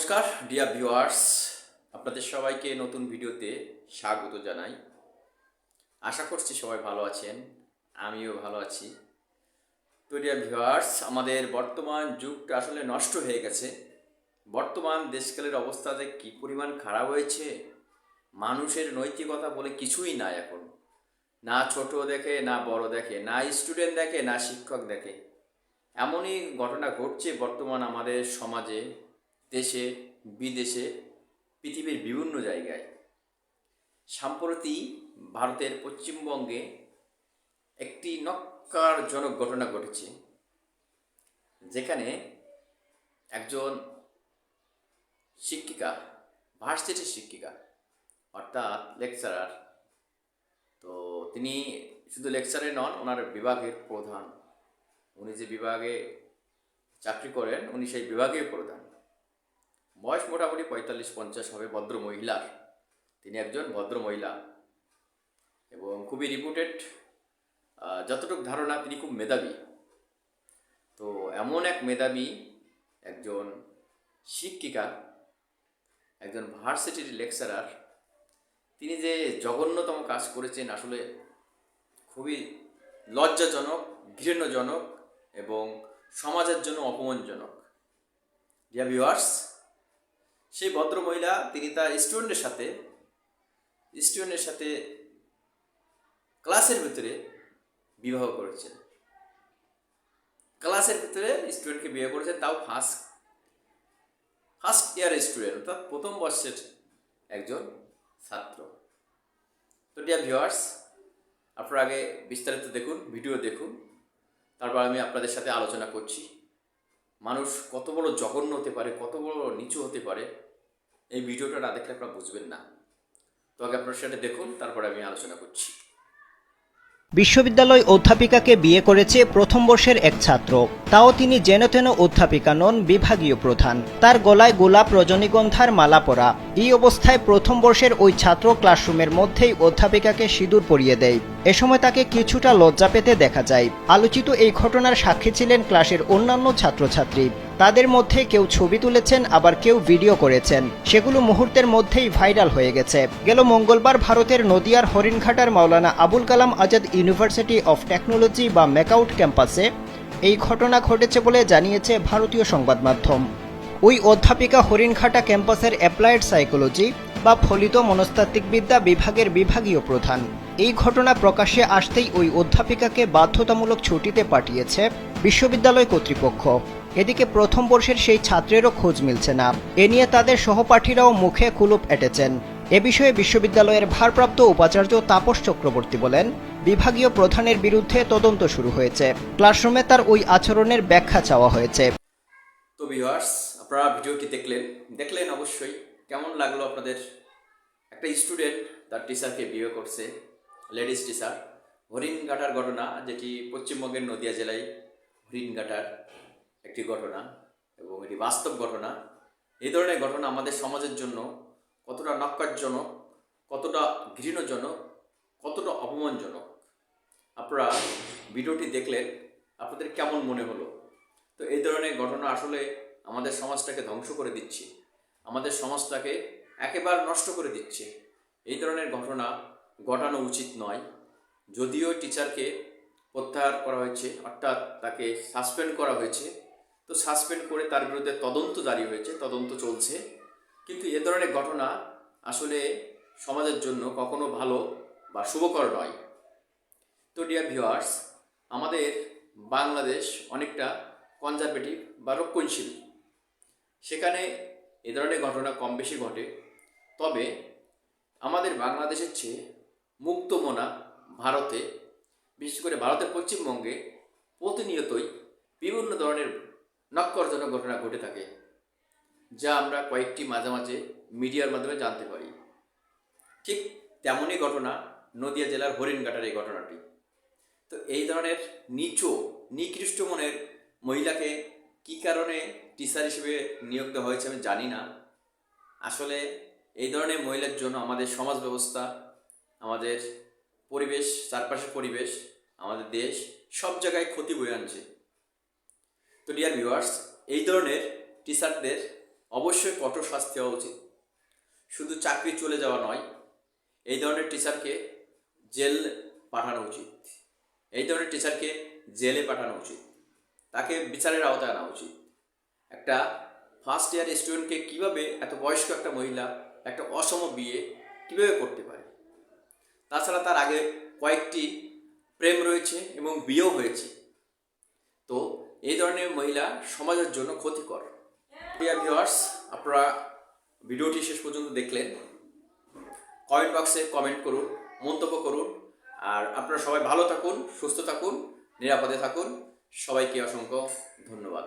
নমস্কার dear viewers আপনাদের সবাইকে নতুন ভিডিওতে স্বাগত জানাই। আশা করছি সবাই ভালো আছেন, আমিও ভালো আছি। তো ডিয়ার ভিউয়ার্স আমাদের বর্তমান যুগটা আসলে নষ্ট হয়ে গেছে। বর্তমান দেশকালের অবস্থা যে কী পরিমাণ খারাপ হয়েছে, মানুষের নৈতিকতা বলে কিছুই নাই এখন। না ছোট দেখে, না বড় দেখে, না স্টুডেন্ট দেখে, না শিক্ষক দেখে। এমনই ঘটনা ঘটছে বর্তমান আমাদের সমাজে। দেশে, বিদেশে, পৃথিবীর বিভিন্ন জায়গায়। সম্প্রতি ভারতের পশ্চিমবঙ্গে একটি নক্কারজনক ঘটনা ঘটেছে, যেখানে একজন শিক্ষিকা, ভার্সিটির শিক্ষিকা, অর্থাৎ লেকচারার, তো তিনি শুধু লেকচারে নন, ওনার বিভাগের প্রধান। উনি যে বিভাগে চাকরি করেন, উনি সেই বিভাগের প্রধান। বয়স মোটামুটি পঁয়তাল্লিশ, পঞ্চাশ হবে ভদ্র মহিলার তিনি একজন ভদ্র মহিলা। এবং খুবই রিপুটেড যতটুকু ধারণা তিনি খুব মেধাবী। তো এমন এক মেধাবী একজন শিক্ষিকা, একজন ভার্সিটির লেকচারার তিনি যে জঘন্যতম কাজ করেছেন আসলে খুবই লজ্জাজনক, ঘৃণ্যজনক এবং সমাজের জন্য অপমানজনক। ডিয়ার ভিউয়ার্স সেই ভদ্র মহিলা, তিনি তার স্টুডেন্টের সাথে স্টুডেন্টের সাথে ক্লাসের ভিতরে বিবাহ করেছেন। ক্লাসের ভিতরে স্টুডেন্টকে বিয়ে করেছেন, তাও ফার্স্ট ফার্স্ট ইয়ার স্টুডেন্ট অর্থাৎ প্রথম বর্ষের একজন ছাত্র। তো ডিয়ার ভিউয়ার্স আপনারা আগে বিস্তারিত দেখুন ভিডিও দেখুন, তারপর আমি আপনাদের সাথে আলোচনা করছি। মানুষ কত বড় জঘন্য হতে পারে, কত বড় নিচু হতে পারে, এই ভিডিওটা না দেখলে আপনারা বুঝবেন না। তো আগে আপনারা সেটা দেখুন, তারপরে আমি আলোচনা করছি। বিশ্ববিদ্যালয় অধ্যাপিকাকে বিয়ে করেছে প্রথম বর্ষের এক ছাত্র। তাও তিনি যেন তেন অধ্যাপিকা নন বিভাগীয় প্রধান। তার গলায় গোলাপ রজনীগন্ধার মালা পরা। এই অবস্থায় প্রথম বর্ষের ওই ছাত্র ক্লাসরুমের মধ্যেই অধ্যাপিকাকে সিঁদুর পরিয়ে দেয়। এ সময় তাকে কিছুটা লজ্জা পেতে দেখা যায়। আলোচিত এই ঘটনার সাক্ষী ছিলেন ক্লাসের অন্যান্য ছাত্রছাত্রী। তাদের মধ্যে কেউ ছবি তুলেছেন, আবার কেউ ভিডিও করেছেন। সেগুলো মুহূর্তের মধ্যেই ভাইরাল হয়ে গেছে। গেল মঙ্গলবার ভারতের নদিয়ার হরিণঘাটার Maulana Abul Kalam Azad university of technology বা মেকআউট ক্যাম্পাসে এই ঘটনা ঘটেছে বলে জানিয়েছে ভারতীয় সংবাদ মাধ্যম। ওই অধ্যাপিকা হরিণঘাটা ক্যাম্পাসের অ্যাপ্লায়েড সাইকোলজি বা ফলিত মনস্তাত্ত্বিকবিদ্যা বিভাগের বিভাগীয় প্রধান। এই ঘটনা প্রকাশ্যে আসতেই ওই অধ্যাপিকাকে বাধ্যতামূলক ছুটিতে পাঠিয়েছে বিশ্ববিদ্যালয় কর্তৃপক্ষ। এদিকে প্রথম বর্ষের সেই ছাত্রেরও খোঁজ মিলছে না। এ নিয়ে তাদের সহপাঠীরাও মুখে কুলুপ এঁটেছেন। এ বিষয়ে বিশ্ববিদ্যালয়ের ভারপ্রাপ্ত উপাচার্য তাপস চক্রবর্তী বলেন, বিভাগীয় প্রধানের বিরুদ্ধে তদন্ত শুরু হয়েছে। ক্লাসরুমে তার ওই আচরণের ব্যাখ্যা চাওয়া হয়েছে। তো ভিউয়ার্স আপনারা ভিডিওটি দেখলেন। দেখলেন অবশ্যই কেমন লাগল আপনাদের? একটা স্টুডেন্ট তার টিচারকে বিয়ে করছে লেডিস টিচার হরিণঘাটার ঘটনা যেটি পশ্চিমবঙ্গের নদিয়া জেলায় হরিণঘাটার একটি ঘটনা এবং এটি বাস্তব ঘটনা। এই ধরনের ঘটনা আমাদের সমাজের জন্য কতটা নক্কারজনক কতটা ঘৃণজনক, কতটা অপমানজনক? আপনারা ভিডিওটি দেখলেন, আপনাদের কেমন মনে হলো? তো এই ধরনের ঘটনা আসলে আমাদের সমাজটাকে ধ্বংস করে দিচ্ছে। আমাদের সমাজটাকে একেবারে নষ্ট করে দিচ্ছে। এই ধরনের ঘটনা ঘটানো উচিত নয়। যদিও টিচারকে প্রত্যাহার করা হয়েছে, অর্থাৎ তাকে সাসপেন্ড করা হয়েছে। তো সাসপেন্ড করে তার বিরুদ্ধে তদন্ত জারি হয়েছে, তদন্ত চলছে। কিন্তু এ ধরনের ঘটনা আসলে সমাজের জন্য কখনো ভালো বা শুভকর নয়। তো ডিয়ার ভিউয়ার্স আমাদের বাংলাদেশ অনেকটা কনজারভেটিভ বা রক্ষণশীল। সেখানে এ ধরনের ঘটনা কম বেশি ঘটে। তবে আমাদের বাংলাদেশের চেয়ে মুক্তমনা ভারতে, বিশেষ করে ভারতের পশ্চিমবঙ্গে প্রতিনিয়তই বিভিন্ন ধরনের নক্করজনক ঘটনা ঘটে থাকে। যা আমরা কয়েকটি মাঝে মাঝে মিডিয়ার মাধ্যমে জানতে পারি। ঠিক তেমনই ঘটনা নদিয়া জেলার হরিণঘাটার এই ঘটনাটি। তো এই ধরনের নিচু, নিকৃষ্ট মনের মহিলাকে কী কারণে টিচার হিসেবে নিয়োগ দেওয়া হয়েছে আমি জানি না। আসলে এই ধরনের মহিলার জন্য আমাদের সমাজ ব্যবস্থা, আমাদের পরিবেশ, চারপাশের পরিবেশ, আমাদের দেশ সব জায়গায় ক্ষতি বয়ে আনছে। তো ডিয়ার ভিউয়ার্স এই ধরনের টিচারদের অবশ্যই কঠোর শাস্তি হওয়া উচিত। শুধু চাকরি চলে যাওয়া নয়, এই ধরনের টিচারকে জেল পাঠানো উচিত। এই ধরনের টিচারকে জেলে পাঠানো উচিত। তাকে বিচারের আওতায় আনা উচিত। একটা ফার্স্ট ইয়ার স্টুডেন্টকে কীভাবে এত বয়স্ক একটা মহিলা, একটা অসম বিয়ে কীভাবে করতে পারে? তাছাড়া তার আগে কয়েকটি প্রেম রয়েছে এবং বিয়েও হয়েছে। তো এই ধরনের মহিলা সমাজের জন্য ক্ষতিকর। প্রিয় ভিউয়ার্স আপনারা ভিডিওটি শেষ পর্যন্ত দেখলেন। কমেন্ট বক্সে কমেন্ট করুন, মন্তব্য করুন, আর আপনারা সবাই ভালো থাকুন, সুস্থ থাকুন, নিরাপদে থাকুন। সবাইকে অসংখ্য ধন্যবাদ।